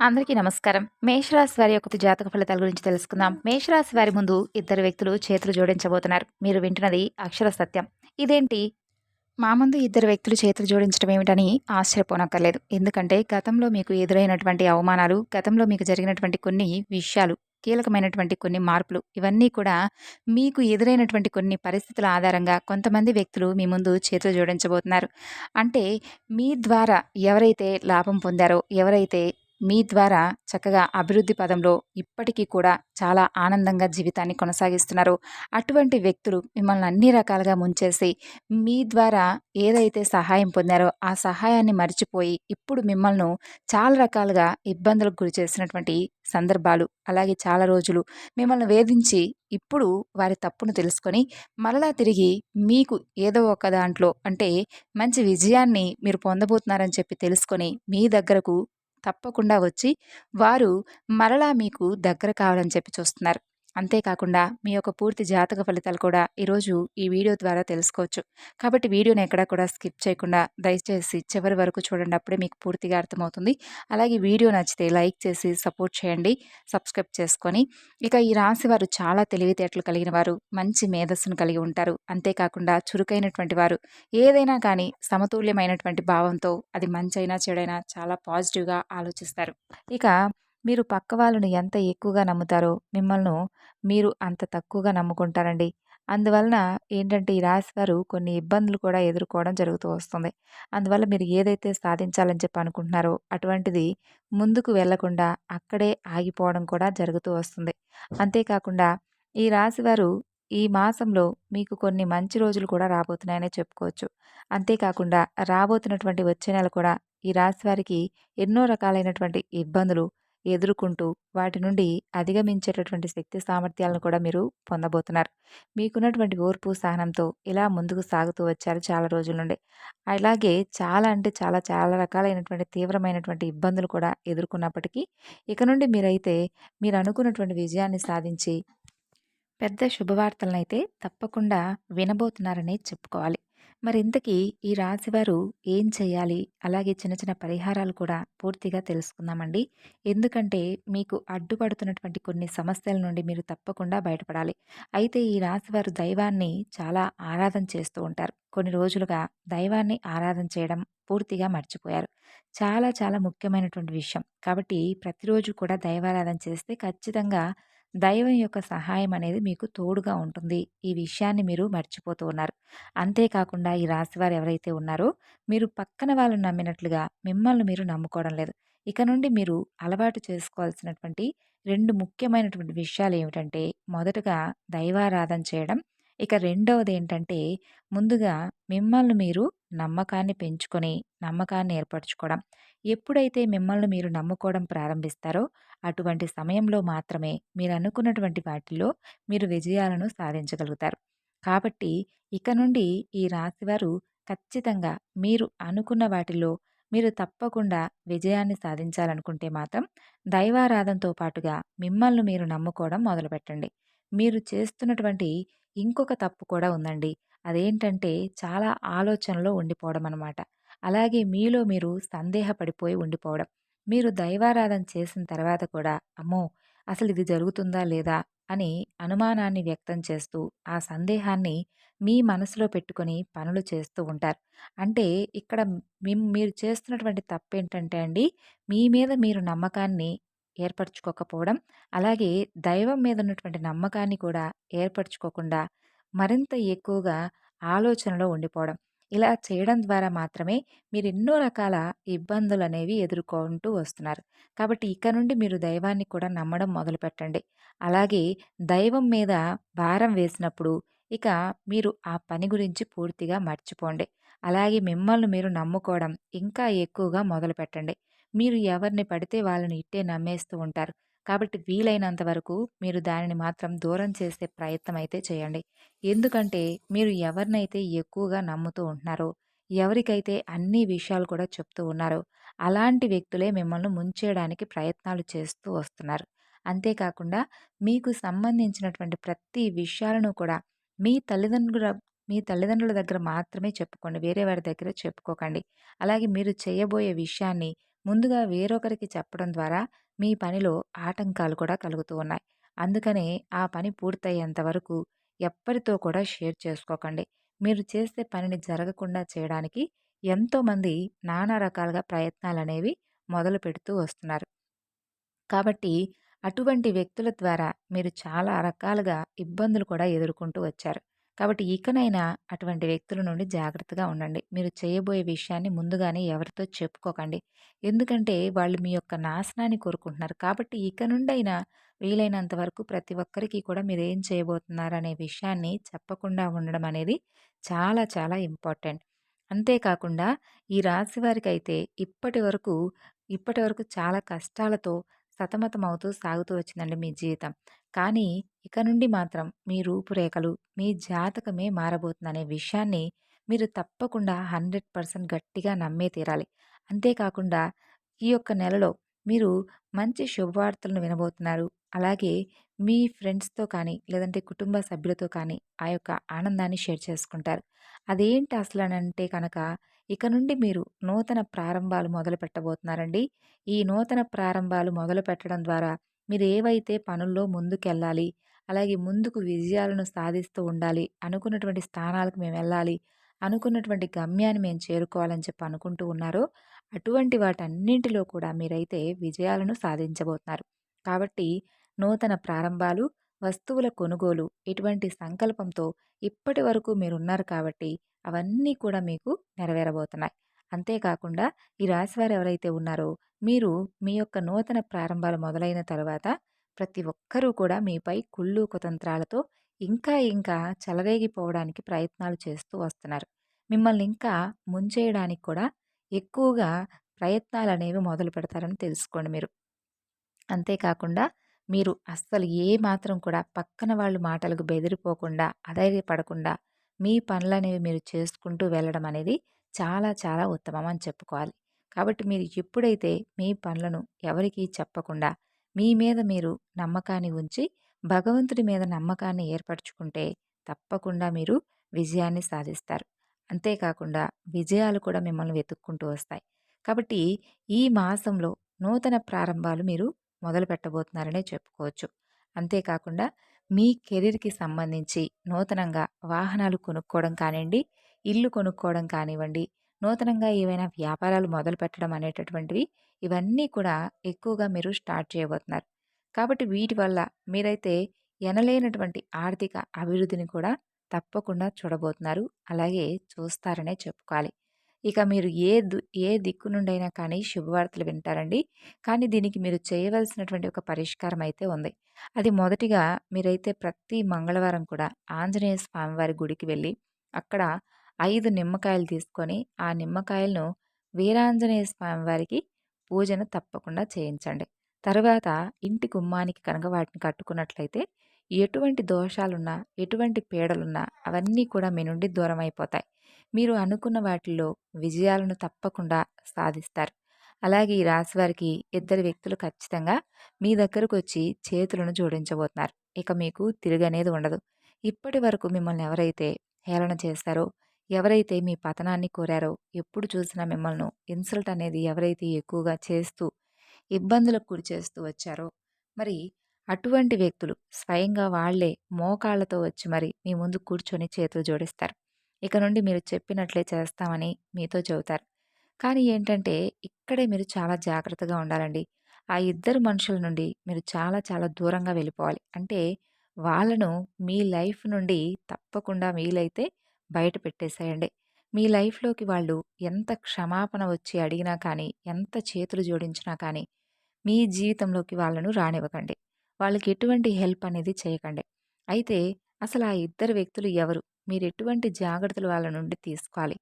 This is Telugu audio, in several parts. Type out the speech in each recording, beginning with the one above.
అందరికీ నమస్కారం. మేషరాశి వారి యొక్క జాతక ఫలితాల గురించి తెలుసుకుందాం. మేషరాశి వారి ముందు ఇద్దరు వ్యక్తులు చేతులు జోడించబోతున్నారు. మీరు వింటున్నది అక్షర సత్యం. ఇదేంటి? మా ముందు ఇద్దరు వ్యక్తులు చేతులు జోడించడం ఏమిటని ఆశ్చర్యపోనక్కర్లేదు. ఎందుకంటే గతంలో మీకు ఎదురైనటువంటి అవమానాలు గతంలో మీకు జరిగినటువంటి కొన్ని విషయాలు కీలకమైనటువంటి కొన్ని మార్పులు ఇవన్నీ కూడా మీకు ఎదురైనటువంటి కొన్ని పరిస్థితుల ఆధారంగా కొంతమంది వ్యక్తులు మీ ముందు చేతులు జోడించబోతున్నారు. అంటే మీ ద్వారా ఎవరైతే లాభం పొందారో ఎవరైతే మీ ద్వారా చక్కగా అభివృద్ధి పదంలో ఇప్పటికీ కూడా చాలా ఆనందంగా జీవితాన్ని కొనసాగిస్తున్నారు. అటువంటి వ్యక్తులు మిమ్మల్ని అన్ని రకాలుగా ముంచేసి మీ ద్వారా ఏదైతే సహాయం పొందారో ఆ సహాయాన్ని మర్చిపోయి ఇప్పుడు మిమ్మల్ని చాలా రకాలుగా ఇబ్బందులకు గురి చేసినటువంటి సందర్భాలు అలాగే చాలా రోజులు మిమ్మల్ని వేధించి ఇప్పుడు వారి తప్పును తెలుసుకొని మరలా తిరిగి మీకు ఏదో ఒక దాంట్లో అంటే మంచి విజయాన్ని మీరు పొందబోతున్నారని చెప్పి తెలుసుకొని మీ దగ్గరకు తప్పకుండా వచ్చి వారు మరలా మీకు దగ్గర కావాలని చెప్పి చూస్తున్నారు. అంతేకాకుండా మీ యొక్క పూర్తి జాతక ఫలితాలు కూడా ఈరోజు ఈ వీడియో ద్వారా తెలుసుకోవచ్చు. కాబట్టి వీడియోని ఎక్కడా కూడా స్కిప్ చేయకుండా దయచేసి చివరి వరకు చూడండి. అప్పుడే మీకు పూర్తిగా అర్థమవుతుంది. అలాగే వీడియో నచ్చితే లైక్ చేసి సపోర్ట్ చేయండి. సబ్స్క్రైబ్ చేసుకొని ఇక ఈ రాశి వారు చాలా తెలివితేటలు కలిగిన వారు మంచి మేధస్సును కలిగి ఉంటారు. అంతేకాకుండా చురుకైనటువంటి వారు ఏదైనా కానీ సమతుల్యమైనటువంటి భావంతో అది మంచైనా చెడైనా చాలా పాజిటివ్గా ఆలోచిస్తారు. ఇక మీరు పక్క వాళ్ళను ఎంత ఎక్కువగా నమ్ముతారో మిమ్మల్ని మీరు అంత తక్కువగా నమ్ముకుంటారండి. అందువలన ఏంటంటే ఈ రాశి వారు కొన్ని ఇబ్బందులు కూడా ఎదుర్కోవడం జరుగుతూ వస్తుంది. అందువల్ల మీరు ఏదైతే సాధించాలని చెప్పి అనుకుంటున్నారో అటువంటిది ముందుకు వెళ్ళకుండా అక్కడే ఆగిపోవడం కూడా జరుగుతూ వస్తుంది. అంతేకాకుండా ఈ రాశి వారు ఈ మాసంలో మీకు కొన్ని మంచి రోజులు కూడా రాబోతున్నాయనే చెప్పుకోవచ్చు. అంతేకాకుండా రాబోతున్నటువంటి వచ్చే నెల కూడా ఈ రాశి వారికి ఎన్నో రకాలైనటువంటి ఇబ్బందులు ఎదుర్కొంటూ వాటి నుండి అధిగమించేటటువంటి శక్తి సామర్థ్యాలను కూడా మీరు పొందబోతున్నారు. మీకున్నటువంటి ఓర్పు సహనంతో ఇలా ముందుకు సాగుతూ వచ్చారు చాలా రోజుల నుండి. అలాగే చాలా అంటే చాలా చాలా రకాలైనటువంటి తీవ్రమైనటువంటి ఇబ్బందులు కూడా ఎదుర్కొన్నప్పటికీ ఇక నుండి మీరైతే మీరు అనుకున్నటువంటి విజయాన్ని సాధించి పెద్ద శుభవార్తలనైతే తప్పకుండా వినబోతున్నారని చెప్పుకోవాలి. మరింతకీ ఈ రాశివారు ఏం చేయాలి? అలాగే చిన్న చిన్న పరిహారాలు కూడా పూర్తిగా తెలుసుకుందామండి. ఎందుకంటే మీకు అడ్డుపడుతున్నటువంటి కొన్ని సమస్యల నుండి మీరు తప్పకుండా బయటపడాలి. అయితే ఈ రాశివారు దైవాన్ని చాలా ఆరాధన చేస్తూ ఉంటారు. కొన్ని రోజులుగా దైవాన్ని ఆరాధన చేయడం పూర్తిగా మర్చిపోయారు. చాలా చాలా ముఖ్యమైనటువంటి విషయం. కాబట్టి ప్రతిరోజు కూడా దైవారాధన చేస్తే ఖచ్చితంగా దైవం యొక్క సహాయం అనేది మీకు తోడుగా ఉంటుంది. ఈ విషయాన్ని మీరు మర్చిపోతూ ఉన్నారు. అంతేకాకుండా ఈ రాశివారు ఎవరైతే ఉన్నారో మీరు పక్కన వాళ్ళు నమ్మినట్లుగా మిమ్మల్ని మీరు నమ్ముకోవడం లేదు. ఇక నుండి మీరు అలవాటు చేసుకోవాల్సినటువంటి రెండు ముఖ్యమైనటువంటి విషయాలు ఏమిటంటే మొదటగా దైవారాధన చేయడం ఇక రెండవది ఏంటంటే ముందుగా మిమ్మల్ని మీరు నమ్మకాన్ని పెంచుకొని నమ్మకాన్ని ఏర్పరచుకోవడం. ఎప్పుడైతే మిమ్మల్ని మీరు నమ్ముకోవడం ప్రారంభిస్తారో అటువంటి సమయంలో మాత్రమే మీరు అనుకున్నటువంటి వాటిల్లో మీరు విజయాలను సాధించగలుగుతారు. కాబట్టి ఇక నుండి ఈ రాశివారు ఖచ్చితంగా మీరు అనుకున్న వాటిలో మీరు తప్పకుండా విజయాన్ని సాధించాలనుకుంటే మాత్రం దైవారాధనతో పాటుగా మిమ్మల్ని మీరు నమ్ముకోవడం మొదలుపెట్టండి. మీరు చేస్తున్నటువంటి ఇంకొక తప్పు కూడా ఉందండి. అదేంటంటే చాలా ఆలోచనలో ఉండిపోవడం అనమాట అలాగే మీలో మీరు సందేహపడిపోయి ఉండిపోవడం. మీరు దైవారాధన చేసిన తర్వాత కూడా అమ్మో! అసలు ఇది జరుగుతుందా లేదా? అని అనుమానాన్ని వ్యక్తం చేస్తూ ఆ సందేహాన్ని మీ మనసులో పెట్టుకొని పనులు చేస్తూ ఉంటారు. అంటే ఇక్కడ మీరు చేస్తున్నటువంటి తప్పేంటంటే అండి మీ మీద మీరు నమ్మకాన్ని ఏర్పరచుకోకపోవడం. అలాగే దైవం మీద ఉన్నటువంటి నమ్మకాన్ని కూడా ఏర్పరచుకోకుండా మరింత ఎక్కువగా ఆలోచనలో ఉండిపోవడం. ఇలా చేయడం ద్వారా మాత్రమే మీరు ఎన్నో రకాల ఇబ్బందులు అనేవి ఎదుర్కొంటూ వస్తున్నారు. కాబట్టి ఇక నుండి మీరు దైవాన్ని కూడా నమ్మడం మొదలుపెట్టండి అలాగే దైవం మీద భారం వేసినప్పుడు ఇక మీరు ఆ పని గురించి పూర్తిగా మర్చిపోండి. అలాగే మిమ్మల్ని మీరు నమ్ముకోవడం ఇంకా ఎక్కువగా మొదలు పెట్టండి మీరు ఎవరిని పడితే వాళ్ళని ఇట్టే నమ్మేస్తూ ఉంటారు. కాబట్టి వీలైనంత వరకు మీరు దానిని మాత్రం దూరం చేసే ప్రయత్నం అయితే చేయండి. ఎందుకంటే మీరు ఎవరినైతే ఎక్కువగా నమ్ముతూ ఉంటున్నారో ఎవరికైతే అన్ని విషయాలు కూడా చెప్తూ ఉన్నారో అలాంటి వ్యక్తులే మిమ్మల్ని ముంచేయడానికి ప్రయత్నాలు చేస్తూ వస్తున్నారు. అంతేకాకుండా మీకు సంబంధించినటువంటి ప్రతి విషయాలను కూడా మీ తల్లిదండ్రుల మీ తల్లిదండ్రుల దగ్గర మాత్రమే చెప్పుకోండి. వేరే వారి దగ్గర చెప్పుకోకండి. అలాగే మీరు చేయబోయే విషయాన్ని ముందుగా వేరొకరికి చెప్పడం ద్వారా మీ పనిలో ఆటంకాలు కూడా కలుగుతూ ఉన్నాయి. అందుకనే ఆ పని పూర్తయ్యేంత వరకు ఎవ్వరితో కూడా షేర్ చేసుకోకండి. మీరు చేసే పనిని జరగకుండా చేయడానికి ఎంతోమంది నానా రకాలుగా ప్రయత్నాలు అనేవి మొదలు పెడుతూ వస్తున్నారు. కాబట్టి అటువంటి వ్యక్తుల ద్వారా మీరు చాలా రకాలుగా ఇబ్బందులు కూడా ఎదుర్కొంటూ వచ్చారు. కాబట్టి ఇకనైనా అటువంటి వ్యక్తుల నుండి జాగ్రత్తగా ఉండండి. మీరు చేయబోయే విషయాన్ని ముందుగానే ఎవరితో చెప్పుకోకండి. ఎందుకంటే వాళ్ళు మీ యొక్క నాశనాన్ని కోరుకుంటున్నారు. కాబట్టి ఇక నుండైనా వీలైనంత వరకు ప్రతి ఒక్కరికి కూడా మీరేం అనే విషయాన్ని చెప్పకుండా ఉండడం అనేది చాలా చాలా ఇంపార్టెంట్. అంతేకాకుండా ఈ రాశి వారికైతే ఇప్పటి వరకు, ఇప్పటి వరకు చాలా కష్టాలతో సతమతమవుతూ సాగుతూ వచ్చిందండి మీ జీవితం. కానీ ఇక నుండి మాత్రం మీ రూపురేఖలు, మీ జాతకమే మారబోతుందనే విషయాన్ని మీరు తప్పకుండా 100% గట్టిగా నమ్మే తీరాలి. అంతేకాకుండా ఈ యొక్క నెలలో మీరు మంచి శుభవార్తలను వినబోతున్నారు. అలాగే మీ ఫ్రెండ్స్‌తో కానీ, లేదంటే కుటుంబ సభ్యులతో కానీ ఆ యొక్క ఆనందాన్ని షేర్ చేసుకుంటారు. అదేంటి అసలు అంటే కనుక ఇక నుండి మీరు నూతన ప్రారంభాలు మొదలు పెట్టబోతున్నారండి. ఈ నూతన ప్రారంభాలు మొదలుపెట్టడం ద్వారా మీరు ఏవైతే పనుల్లో ముందుకెళ్ళాలి, అలాగే ముందుకు విజయాలను సాధిస్తూ ఉండాలి, అనుకున్నటువంటి స్థానాలకు మేము వెళ్ళాలి, అనుకున్నటువంటి గమ్యాన్ని మేము చేరుకోవాలని చెప్పి అనుకుంటూ ఉన్నారో, అటువంటి వాటన్నింటిలో కూడా మీరైతే విజయాలను సాధించబోతున్నారు. కాబట్టి నూతన ప్రారంభాలు, వస్తువుల కొనుగోలు ఇటువంటి సంకల్పంతో ఇప్పటి వరకు మీరున్నారు కాబట్టి అవన్నీ కూడా మీకు నెరవేరబోతున్నాయి. అంతేకాకుండా ఈ రాశివారు ఎవరైతే ఉన్నారో మీరు మీ యొక్క నూతన ప్రారంభాలు మొదలైన తర్వాత ప్రతి ఒక్కరూ కూడా మీపై కుళ్ళు కుతంత్రాలతో ఇంకా ఇంకా చెలరేగిపోవడానికి ప్రయత్నాలు చేస్తూ వస్తున్నారు. మిమ్మల్ని ఇంకా ముంచేయడానికి కూడా ఎక్కువగా ప్రయత్నాలనేవి మొదలు పెడతారని తెలుసుకోండి మీరు. అంతేకాకుండా మీరు అస్సలు ఏ మాత్రం కూడా పక్కన వాళ్ళు మాటలకు బెదిరిపోకుండా, అధైర్యపడకుండా మీ పనులనేవి మీరు చేసుకుంటూ వెళ్ళడం అనేది చాలా చాలా ఉత్తమం అని చెప్పుకోవాలి. కాబట్టి మీరు ఎప్పుడైతే మీ పనులను ఎవరికీ చెప్పకుండా మీ మీద మీరు నమ్మకాన్ని ఉంచి భగవంతుడి మీద నమ్మకాన్ని ఏర్పరచుకుంటే తప్పకుండా మీరు విజయాన్ని సాధిస్తారు. అంతేకాకుండా విజయాలు కూడా మిమ్మల్ని వెతుక్కుంటూ వస్తాయి. కాబట్టి ఈ మాసంలో నూతన ప్రారంభాలు మీరు మొదలు పెట్టబోతున్నారనే చెప్పుకోవచ్చు. అంతేకాకుండా మీ కెరీర్‌కి సంబంధించి నూతనంగా వాహనాలు కొనుక్కోవడం కానివ్వండి, ఇల్లు కొనుక్కోవడం కానివ్వండి, నూతనంగా ఏవైనా వ్యాపారాలు మొదలుపెట్టడం అనేటటువంటివి ఇవన్నీ కూడా ఎక్కువగా మీరు స్టార్ట్ చేయబోతున్నారు. కాబట్టి వీటి వల్ల మీరైతే ఎనలేనటువంటి ఆర్థిక అభివృద్ధిని కూడా తప్పకుండా చూడబోతున్నారు. అలాగే చూస్తారనే చెప్పుకోవాలి. ఇక మీరు ఏ దు ఏ దిక్కు నుండైనా కానీ శుభవార్తలు వింటారండి. కానీ దీనికి మీరు చేయవలసినటువంటి ఒక పరిష్కారం అయితే ఉంది. అది మొదటిగా మీరైతే ప్రతి మంగళవారం కూడా ఆంజనేయ స్వామివారి గుడికి వెళ్ళి అక్కడ ఐదు నిమ్మకాయలు తీసుకొని ఆ నిమ్మకాయలను వీరాంజనేయ స్వామివారికి పూజను తప్పకుండా చేయించండి. తరువాత ఇంటి గుమ్మానికి కనుక వాటిని కట్టుకున్నట్లయితే ఎటువంటి దోషాలున్నా, ఎటువంటి పీడలున్నా అవన్నీ కూడా మీ నుండి దూరం అయిపోతాయి మీరు అనుకున్న వాటిల్లో విజయాలను తప్పకుండా సాధిస్తారు. అలాగే ఈ రాశి వారికి ఇద్దరు వ్యక్తులు ఖచ్చితంగా మీ దగ్గరకు వచ్చి చేతులను జోడించబోతున్నారు. ఇక మీకు తిరిగనేది ఉండదు. ఇప్పటి వరకు మిమ్మల్ని ఎవరైతే హేళన చేస్తారో ఎవరైతే మీ పతనాన్ని కోరారో, ఎప్పుడు చూసినా మిమ్మల్ని ఇన్సల్ట్ అనేది ఎవరైతే ఎక్కువగా చేస్తూ, ఇబ్బందులకు గురి చేస్తూ వచ్చారో, మరి అటువంటి వ్యక్తులు స్వయంగా వాళ్ళే మోకాళ్ళతో వచ్చి మరి మీ ముందు కూర్చొని చేతులు జోడిస్తారు. ఇక నుండి మీరు చెప్పినట్లే చేస్తామని మీతో చెబుతారు. కానీ ఏంటంటే ఇక్కడే మీరు చాలా జాగ్రత్తగా ఉండాలండి. ఆ ఇద్దరు మనుషుల నుండి మీరు చాలా చాలా దూరంగా వెళ్ళిపోవాలి. అంటే వాళ్ళను మీ లైఫ్ నుండి తప్పకుండా వీలైతే బయట పెట్టేసేయండి. మీ లైఫ్‌లోకి వాళ్ళు ఎంత క్షమాపణ వచ్చి అడిగినా కానీ, ఎంత చేతులు జోడించినా కానీ, మీ జీవితంలోకి వాళ్ళను రానివ్వకండి. వాళ్ళకి ఎటువంటి హెల్ప్ అనేది చేయకండి. అయితే అసలు ఆ ఇద్దరు వ్యక్తులు ఎవరు? మీరు ఎటువంటి జాగ్రత్తలు వాళ్ళ నుండి తీసుకోవాలి?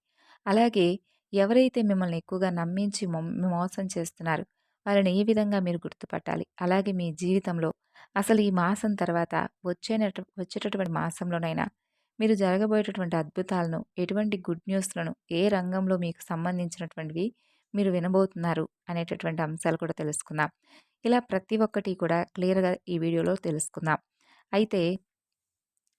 అలాగే ఎవరైతే మిమ్మల్ని ఎక్కువగా నమ్మించి మోసం చేస్తున్నారు, వాళ్ళని ఏ విధంగా మీరు గుర్తుపట్టాలి? అలాగే మీ జీవితంలో అసలు ఈ మాసం తర్వాత వచ్చే వచ్చేటటువంటి మాసంలోనైనా మీరు జరగబోయేటటువంటి అద్భుతాలను, ఎటువంటి గుడ్ న్యూస్‌లను, ఏ రంగంలో మీకు సంబంధించినటువంటివి మీరు వినబోతున్నారు అనేటటువంటి అంశాలు కూడా తెలుసుకుందాం. ఇలా ప్రతి ఒక్కటి కూడా క్లియర్‌గా ఈ వీడియోలో తెలుసుకుందాం. అయితే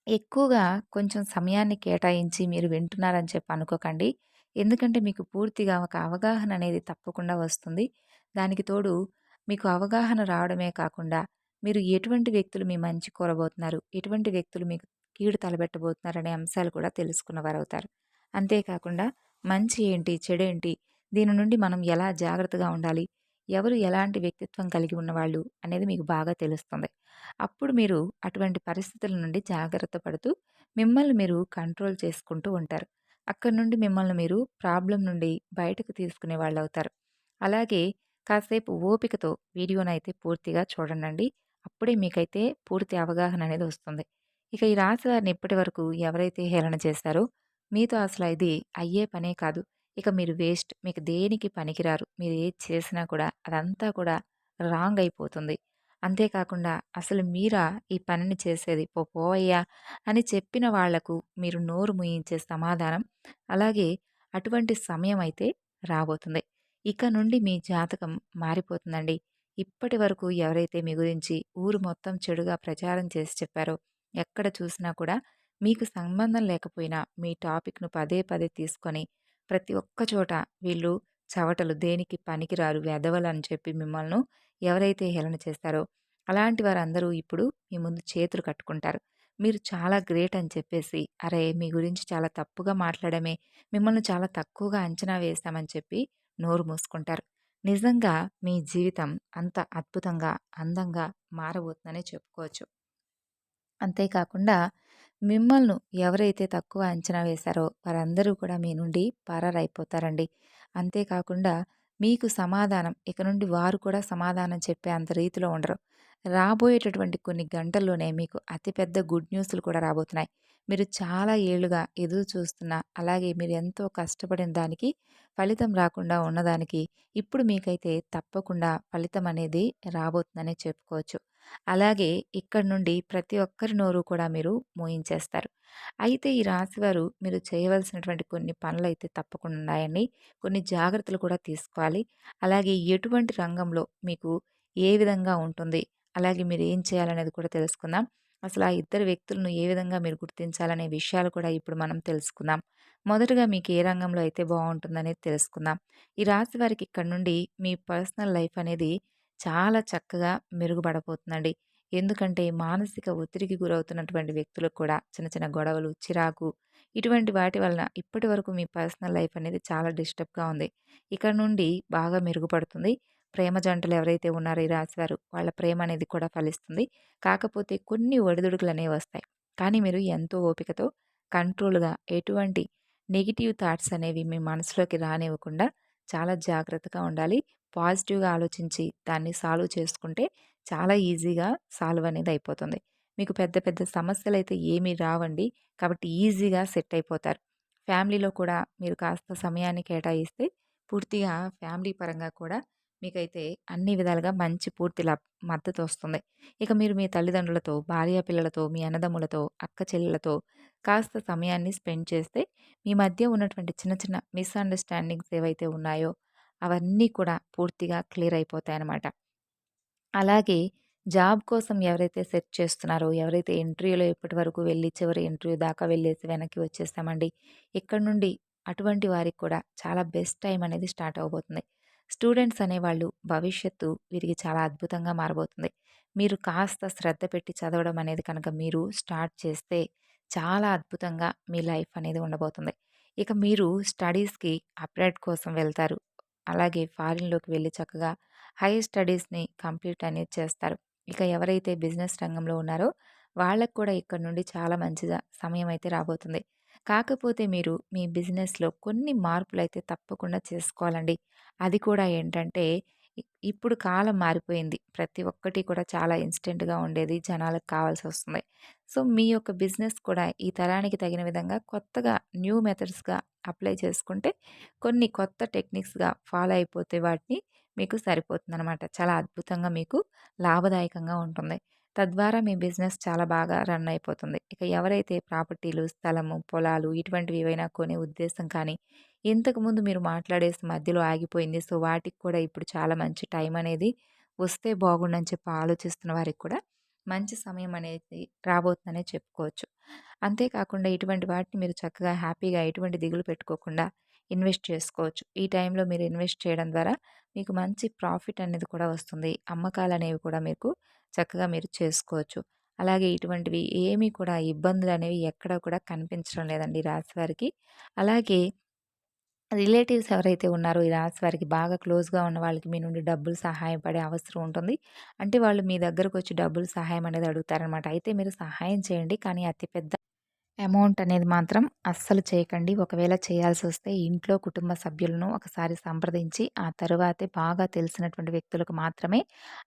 ఎక్కువగా కొంచెం సమయాన్ని కేటాయించి మీరు వింటున్నారని చెప్పి అనుకోకండి. ఎందుకంటే మీకు పూర్తిగా ఒక అవగాహన అనేది తప్పకుండా వస్తుంది. దానికి తోడు మీకు అవగాహన రావడమే కాకుండా మీరు ఎటువంటి వ్యక్తులు మీ మంచి కోరబోతున్నారు ఎటువంటి వ్యక్తులు మీకు కీడు తలబెట్టబోతున్నారు అనే అంశాలు కూడా తెలుసుకున్నవారవుతారు అంతేకాకుండా మంచి ఏంటి చెడేంటి దీని నుండి మనం ఎలా జాగ్రత్తగా ఉండాలి? ఎవరు ఎలాంటి వ్యక్తిత్వం కలిగి ఉన్నవాళ్ళు అనేది మీకు బాగా తెలుస్తుంది. అప్పుడు మీరు అటువంటి పరిస్థితుల నుండి జాగ్రత్త పడుతూ మిమ్మల్ని మీరు కంట్రోల్ చేసుకుంటూ ఉంటారు. అక్కడి నుండి మిమ్మల్ని మీరు ప్రాబ్లం నుండి బయటకు తీసుకునే వాళ్ళు అవుతారు. అలాగే కాసేపు ఓపికతో వీడియోనైతే పూర్తిగా చూడండి అప్పుడే మీకైతే పూర్తి అవగాహన అనేది వస్తుంది. ఇక ఈ రాశి వారిని ఇప్పటి వరకు ఎవరైతే హేళన చేశారో మీతో అసలు ఇది అయ్యే పనే కాదు. ఇక మీరు వేస్ట్ మీకు దేనికి పనికిరారు మీరు ఏది చేసినా కూడా అదంతా కూడా రాంగ్ అయిపోతుంది. అంతేకాకుండా అసలు మీరా ఈ పనిని చేసేది? పోపోవయ్యా అని చెప్పిన వాళ్ళకు మీరు నోరు ముయించే సమాధానం అలాగే అటువంటి సమయం అయితే రాబోతుంది. ఇక నుండి మీ జాతకం మారిపోతుందండి. ఇప్పటి వరకు ఎవరైతే మీ గురించి ఊరు మొత్తం చెడుగా ప్రచారం చేసి చెప్పారో ఎక్కడ చూసినా కూడా మీకు సంబంధం లేకపోయినా మీ టాపిక్ను పదే పదే తీసుకొని ప్రతి ఒక్క చోట వీళ్ళు చవటలు దేనికి పనికిరారు వెదవలని చెప్పి మిమ్మల్ని ఎవరైతే హేళన చేస్తారో అలాంటి వారందరూ ఇప్పుడు మీ ముందు చేతులు కట్టుకుంటారు. మీరు చాలా గ్రేట్ అని చెప్పేసి అరే మీ గురించి చాలా తప్పుగా మాట్లాడమే మిమ్మల్ని చాలా తక్కువగా అంచనా వేస్తామని చెప్పి నోరు మూసుకుంటారు. నిజంగా మీ జీవితం అంత అద్భుతంగా అందంగా మారబోతుందనే చెప్పుకోవచ్చు. అంతేకాకుండా మిమ్మల్ని ఎవరైతే తక్కువ అంచనా వేశారో వారందరూ కూడా మీ నుండి పరారైపోతారండి. అంతేకాకుండా మీకు సమాధానం ఇక నుండి వారు కూడా సమాధానం చెప్పే అంత రీతిలో ఉండరు. రాబోయేటటువంటి కొన్ని గంటల్లోనే మీకు అతిపెద్ద గుడ్ న్యూస్లు కూడా రాబోతున్నాయి. మీరు చాలా ఏళ్ళుగా ఎదురు చూస్తున్న అలాగే మీరు ఎంతో కష్టపడిన దానికి ఫలితం రాకుండా ఉన్నదానికి ఇప్పుడు మీకైతే తప్పకుండా ఫలితం అనేది రాబోతుందనే చెప్పుకోవచ్చు. అలాగే ఇక్కడ నుండి ప్రతి ఒక్కరి నోరు కూడా మీరు మోయించేస్తారు. అయితే ఈ రాశివారు మీరు చేయవలసినటువంటి కొన్ని పనులు అయితే తప్పకుండా ఉన్నాయండి. కొన్ని జాగ్రత్తలు కూడా తీసుకోవాలి. అలాగే ఎటువంటి రంగంలో మీకు ఏ విధంగా ఉంటుంది? అలాగే మీరు ఏం చేయాలనేది కూడా తెలుసుకుందాం. అసలు ఆ ఇద్దరు వ్యక్తులను ఏ విధంగా మీరు గుర్తించాలనే విషయాలు కూడా ఇప్పుడు మనం తెలుసుకుందాం. మొదటగా మీకు ఏ రంగంలో అయితే బాగుంటుందనేది తెలుసుకుందాం. ఈ రాశి వారికి ఇక్కడ నుండి మీ పర్సనల్ లైఫ్ అనేది చాలా చక్కగా మెరుగుపడబోతుందండి. ఎందుకంటే మానసిక ఒత్తిడికి గురవుతున్నటువంటి వ్యక్తులకు కూడా చిన్న చిన్న గొడవలు చిరాకు ఇటువంటి వాటి వలన ఇప్పటి వరకు మీ పర్సనల్ లైఫ్ అనేది చాలా డిస్టర్బ్గా ఉంది. ఇక్కడ నుండి బాగా మెరుగుపడుతుంది. ప్రేమ జంటలు ఎవరైతే ఉన్నారో ఈ రాశివారు వాళ్ళ ప్రేమ అనేది కూడా ఫలిస్తుంది. కాకపోతే కొన్ని ఒడిదుడుకులు అనేవి వస్తాయి. కానీ మీరు ఎంతో ఓపికతో కంట్రోల్గా ఎటువంటి నెగిటివ్ థాట్స్ అనేవి మీ మనసులోకి రానివ్వకుండా చాలా జాగ్రత్తగా ఉండాలి. పాజిటివ్గా ఆలోచించి దాన్ని సాల్వ్ చేసుకుంటే చాలా ఈజీగా సాల్వ్ అనేది అయిపోతుంది. మీకు పెద్ద పెద్ద సమస్యలు అయితే ఏమీ రావండి. కాబట్టి ఈజీగా సెట్ అయిపోతారు. ఫ్యామిలీలో కూడా మీరు కాస్త సమయాన్ని కేటాయిస్తే పూర్తిగా ఫ్యామిలీ పరంగా కూడా మీకైతే అన్ని విధాలుగా మంచి పూర్తి మద్దతు వస్తుంది ఇక మీరు మీ తల్లిదండ్రులతో భార్య పిల్లలతో మీ అన్నదమ్ములతో అక్క చెల్లెలతో కాస్త సమయాన్ని స్పెండ్ చేస్తే మీ మధ్య ఉన్నటువంటి చిన్న చిన్న మిస్అండర్స్టాండింగ్స్ ఏవైతే ఉన్నాయో అవన్నీ కూడా పూర్తిగా క్లియర్ అయిపోతాయన్నమాట. అలాగే జాబ్ కోసం ఎవరైతే సెర్చ్ చేస్తున్నారో ఎవరైతే ఇంటర్వ్యూలో ఇప్పటి వరకు వెళ్ళి చివరి ఇంటర్వ్యూ దాకా వెళ్ళేసి వెనక్కి వచ్చేస్తామండి ఇక్కడ నుండి అటువంటి వారికి కూడా చాలా బెస్ట్ టైం అనేది స్టార్ట్ అవబోతుంది స్టూడెంట్స్ అనేవాళ్ళు భవిష్యత్తు వీరికి చాలా అద్భుతంగా మారబోతుంది. మీరు కాస్త శ్రద్ధ పెట్టి చదవడం అనేది కనుక మీరు స్టార్ట్ చేస్తే చాలా అద్భుతంగా మీ లైఫ్ అనేది ఉండబోతుంది. ఇక మీరు స్టడీస్కి అప్గ్రేడ్ కోసం వెళ్తారు. అలాగే ఫారిన్లోకి వెళ్ళి చక్కగా హైయర్ స్టడీస్ని కంప్లీట్ అనేది చేస్తారు. ఇక ఎవరైతే బిజినెస్ రంగంలో ఉన్నారో వాళ్ళకు కూడా ఇక్కడ నుండి చాలా మంచిగా సమయం అయితే రాబోతుంది. కాకపోతే మీరు మీ బిజినెస్లో కొన్ని మార్పులు అయితే తప్పకుండా చేసుకోవాలండి. అది కూడా ఏంటంటే ఇప్పుడు కాలం మారిపోయింది. ప్రతి ఒక్కటి కూడా చాలా ఇన్స్టెంట్గా ఉండేది జనాలకు కావాల్సి వస్తుంది. సో మీ యొక్క బిజినెస్ కూడా ఈ తరానికి తగిన విధంగా కొత్తగా న్యూ మెథడ్స్గా అప్లై చేసుకుంటే కొన్ని కొత్త టెక్నిక్స్గా ఫాలో అయిపోతే వాటిని మీకు సరిపోతుంది అనమాట చాలా అద్భుతంగా మీకు లాభదాయకంగా ఉంటుంది. తద్వారా మీ బిజినెస్ చాలా బాగా రన్ అయిపోతుంది. ఇక ఎవరైతే ప్రాపర్టీలు స్థలము పొలాలు ఇటువంటివి ఏవైనా కొనే ఉద్దేశం కానీ ఇంతకుముందు మీరు మాట్లాడేసి మధ్యలో ఆగిపోయింది. సో వాటికి కూడా ఇప్పుడు చాలా మంచి టైం అనేది వస్తే బాగుండని చెప్పి ఆలోచిస్తున్న వారికి కూడా మంచి సమయం అనేది రాబోతుందనే చెప్పుకోవచ్చు. అంతేకాకుండా ఇటువంటి వాటిని మీరు చక్కగా హ్యాపీగా ఎటువంటి దిగులు పెట్టుకోకుండా ఇన్వెస్ట్ చేసుకోవచ్చు. ఈ టైంలో మీరు ఇన్వెస్ట్ చేయడం ద్వారా మీకు మంచి ప్రాఫిట్ అనేది కూడా వస్తుంది. అమ్మకాలు అనేవి కూడా మీకు చక్కగా మీరు చేసుకోవచ్చు. అలాగే ఇటువంటివి ఏమీ కూడా ఇబ్బందులు అనేవి ఎక్కడ కూడా కనిపించడం లేదండి రాశివారికి అలాగే రిలేటివ్స్ ఎవరైతే ఉన్నారో ఈ రాశి వారికి బాగా క్లోజ్గా ఉన్న వాళ్ళకి మీ నుండి డబ్బులు సహాయపడే అవసరం ఉంటుంది. అంటే వాళ్ళు మీ దగ్గరకు వచ్చి డబ్బులు సహాయం అనేది అడుగుతారనమాట. అయితే మీరు సహాయం చేయండి. కానీ అతిపెద్ద అమౌంట్ అనేది మాత్రం అస్సలు చేయకండి. ఒకవేళ చేయాల్సి వస్తే ఇంట్లో కుటుంబ సభ్యులను ఒకసారి సంప్రదించి ఆ తరువాతే బాగా తెలిసినటువంటి వ్యక్తులకు మాత్రమే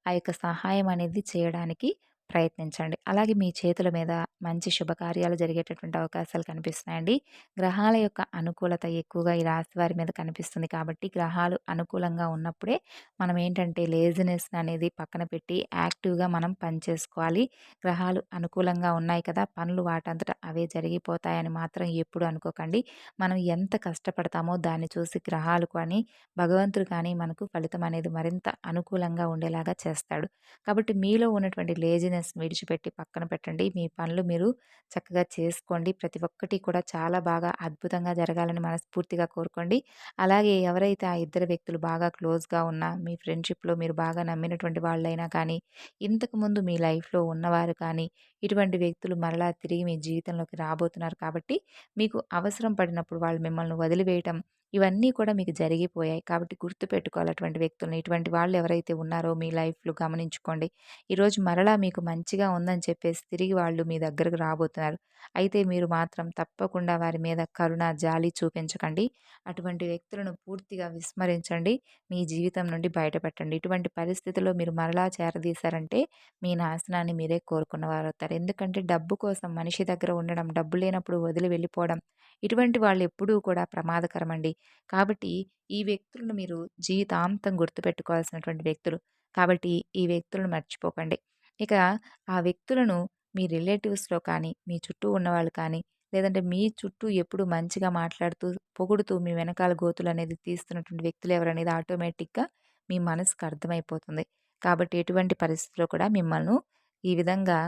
ఆ యొక్క సహాయం అనేది చేయడానికి ప్రయత్నించండి. అలాగే మీ చేతుల మీద మంచి శుభకార్యాలు జరిగేటటువంటి అవకాశాలు కనిపిస్తున్నాయండి. గ్రహాల యొక్క అనుకూలత ఎక్కువగా ఈ రాశి వారి మీద కనిపిస్తుంది కాబట్టి గ్రహాలు అనుకూలంగా ఉన్నప్పుడే మనం ఏంటంటే లేజినెస్ అనేది పక్కన పెట్టి యాక్టివ్గా మనం పనిచేసుకోవాలి గ్రహాలు అనుకూలంగా ఉన్నాయి కదా పనులు వాటంతట అవే జరిగిపోతాయని మాత్రం ఎప్పుడు అనుకోకండి. మనం ఎంత కష్టపడతామో దాన్ని చూసి గ్రహాలు కానీ భగవంతుడు కానీ మనకు ఫలితం అనేది మరింత అనుకూలంగా ఉండేలాగా చేస్తాడు. కాబట్టి మీలో ఉన్నటువంటి లేజినెస్ బిజినెస్ విడిచిపెట్టి పక్కన పెట్టండి. మీ పనులు మీరు చక్కగా చేసుకోండి. ప్రతి ఒక్కటి కూడా చాలా బాగా అద్భుతంగా జరగాలని మనస్ఫూర్తిగా కోరుకోండి. అలాగే ఎవరైతే ఆ ఇద్దరు వ్యక్తులు బాగా క్లోజ్గా ఉన్నా మీ ఫ్రెండ్షిప్లో మీరు బాగా నమ్మినటువంటి వాళ్ళైనా కానీ ఇంతకుముందు మీ లైఫ్లో ఉన్నవారు కానీ ఇటువంటి వ్యక్తులు మరలా తిరిగి మీ జీవితంలోకి రాబోతున్నారు కాబట్టి మీకు అవసరం పడినప్పుడు వాళ్ళు మిమ్మల్ని వదిలివేయటం ఇవన్నీ కూడా మీకు జరిగిపోయాయి. కాబట్టి గుర్తుపెట్టుకోవాలి అటువంటి వ్యక్తులను. ఇటువంటి వాళ్ళు ఎవరైతే ఉన్నారో మీ లైఫ్లో గమనించుకోండి. ఈరోజు మరలా మీకు మంచిగా ఉందని చెప్పేసి తిరిగి వాళ్ళు మీ దగ్గరకు రాబోతున్నారు. అయితే మీరు మాత్రం తప్పకుండా వారి మీద కరుణ జాలి చూపించకండి. అటువంటి వ్యక్తులను పూర్తిగా విస్మరించండి. మీ జీవితం నుండి బయటపెట్టండి. ఇటువంటి పరిస్థితుల్లో మీరు మరలా చేరదీశారంటే మీ నాశనాన్ని మీరే కోరుకున్నవారు అవుతారు. ఎందుకంటే డబ్బు కోసం మనిషి దగ్గర ఉండడం డబ్బు లేనప్పుడు వదిలి వెళ్ళిపోవడం ఇటువంటి వాళ్ళు ఎప్పుడూ కూడా ప్రమాదకరమండి. కాబట్టి ఈ వ్యక్తులను మీరు జీవితాంతం గుర్తుపెట్టుకోవాల్సినటువంటి వ్యక్తులు. కాబట్టి ఈ వ్యక్తులను మర్చిపోకండి. ఇక ఆ వ్యక్తులను మీ రిలేటివ్స్లో కానీ మీ చుట్టూ ఉన్నవాళ్ళు కానీ లేదంటే మీ చుట్టూ ఎప్పుడు మంచిగా మాట్లాడుతూ పొగుడుతూ మీ వెనకాల గోతులు అనేది తీస్తున్నటువంటి వ్యక్తులు ఎవరనేది ఆటోమేటిక్గా మీ మనసుకు అర్థమైపోతుంది. కాబట్టి ఎటువంటి పరిస్థితిలో కూడా మిమ్మల్ని ఈ విధంగా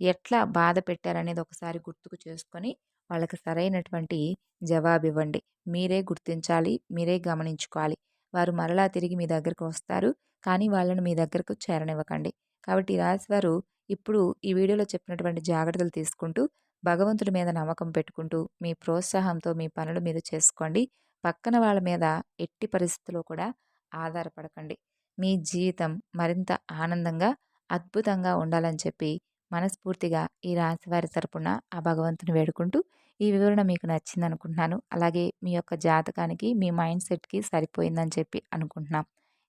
ఎట్లా బాధ పెట్టారనేది ఒకసారి గుర్తుకు చేసుకొని వాళ్ళకి సరైనటువంటి జవాబు ఇవ్వండి మీరే గుర్తించాలి మీరే గమనించుకోవాలి. వారు మరలా తిరిగి మీ దగ్గరకు వస్తారు కానీ వాళ్ళను మీ దగ్గరకు చేరనివ్వకండి. కాబట్టి రాశివారు ఇప్పుడు ఈ వీడియోలో చెప్పినటువంటి జాగ్రత్తలు తీసుకుంటూ భగవంతుడి మీద నమ్మకం పెట్టుకుంటూ మీ ప్రోత్సాహంతో మీ పనులు మీరు చేసుకోండి. పక్కన వాళ్ళ మీద ఎట్టి పరిస్థితుల్లో కూడా ఆధారపడకండి. మీ జీవితం మరింత ఆనందంగా అద్భుతంగా ఉండాలని చెప్పి మనస్ఫూర్తిగా ఈ రాశివారి తరపున ఆ భగవంతుని వేడుకుంటూ ఈ వివరణ మీకు నచ్చింది అనుకుంటున్నాను అలాగే మీ యొక్క జాతకానికి మీ మైండ్ సెట్కి సరిపోయిందని చెప్పి అనుకుంటున్నాం.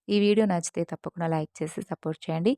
ఈ వీడియో నచ్చితే తప్పకుండా లైక్ చేసి సపోర్ట్ చేయండి.